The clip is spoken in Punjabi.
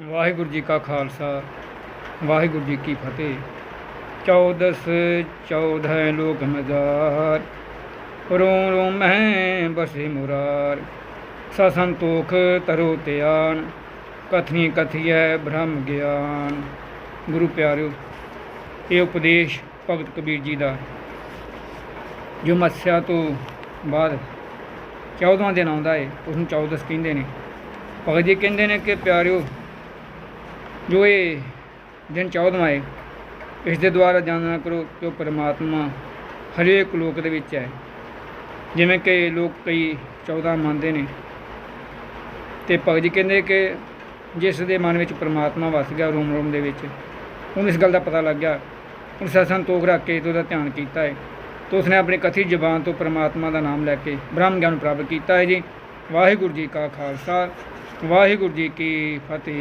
ਵਾਹਿਗੁਰੂ ਜੀ ਕਾ ਖਾਲਸਾ, ਵਾਹਿਗੁਰੂ ਜੀ ਕੀ ਫਤਿਹ। ਚੌਦਸ ਚੌਦਹ ਲੋਕ ਮਜ਼ਾਰ ਰੋਮ ਰੋਮ ਮਹਿ ਬਸੇ ਮੁਰਾਰ। ਸਸੰਤੋਖ ਤਰੋ ਤਿਆਨ ਕਥਨੀ ਕਥੀਐ ਬ੍ਰਹਮ ਗਿਆਨ। ਗੁਰੂ ਪਿਆਰਿਓ, ਇਹ ਉਪਦੇਸ਼ ਭਗਤ ਕਬੀਰ ਜੀ ਦਾ, ਜੋ ਮੱਸਿਆ ਤੋਂ ਬਾਅਦ 14ਵਾਂ ਦਿਨ ਆਉਂਦਾ ਹੈ ਉਸ ਨੂੰ ਚੌਦਸ ਕਹਿੰਦੇ ਨੇ। ਭਗਤ ਜੀ ਕਹਿੰਦੇ ਨੇ ਕਿ ਪਿਆਰਿਓ ਜੋ ਇਹ ਦਿਨ 14ਵਾਂ ਹੈ ਇਸ ਦੇ ਦੁਆਰਾ ਜਾਣਨਾ ਕਰੋ ਕਿ ਉਹ ਪਰਮਾਤਮਾ ਹਰੇਕ ਲੋਕ ਦੇ ਵਿੱਚ ਹੈ। ਜਿਵੇਂ ਕਿ ਲੋਕ ਕਈ 14 ਮੰਨਦੇ ਨੇ। ਤੇ ਭਗਤ ਜੀ ਕਹਿੰਦੇ ਕਿ ਜਿਸ ਦੇ ਮਨ ਵਿੱਚ ਪਰਮਾਤਮਾ ਵਸ ਗਿਆ ਰੋਮ ਰੋਮ ਦੇ ਵਿੱਚ, ਉਹਨੂੰ ਇਸ ਗੱਲ ਦਾ ਪਤਾ ਲੱਗ ਗਿਆ। ਉਹਨੇ ਸਤਸੰਗ ਤੋਖ ਰੱਖ ਕੇ ਤੇ ਉਹਦਾ ਧਿਆਨ ਕੀਤਾ ਹੈ ਤੇ ਉਸਨੇ ਆਪਣੀ ਕਥਿਤ ਜ਼ਬਾਨ ਤੋਂ ਪਰਮਾਤਮਾ ਦਾ ਨਾਮ ਲੈ ਕੇ ਬ੍ਰਹਮ ਗਿਆਨ ਪ੍ਰਾਪਤ ਕੀਤਾ ਹੈ ਜੀ। ਵਾਹਿਗੁਰੂ ਜੀ ਕਾ ਖਾਲਸਾ, ਵਾਹਿਗੁਰੂ ਜੀ ਕੀ ਫਤਿਹ।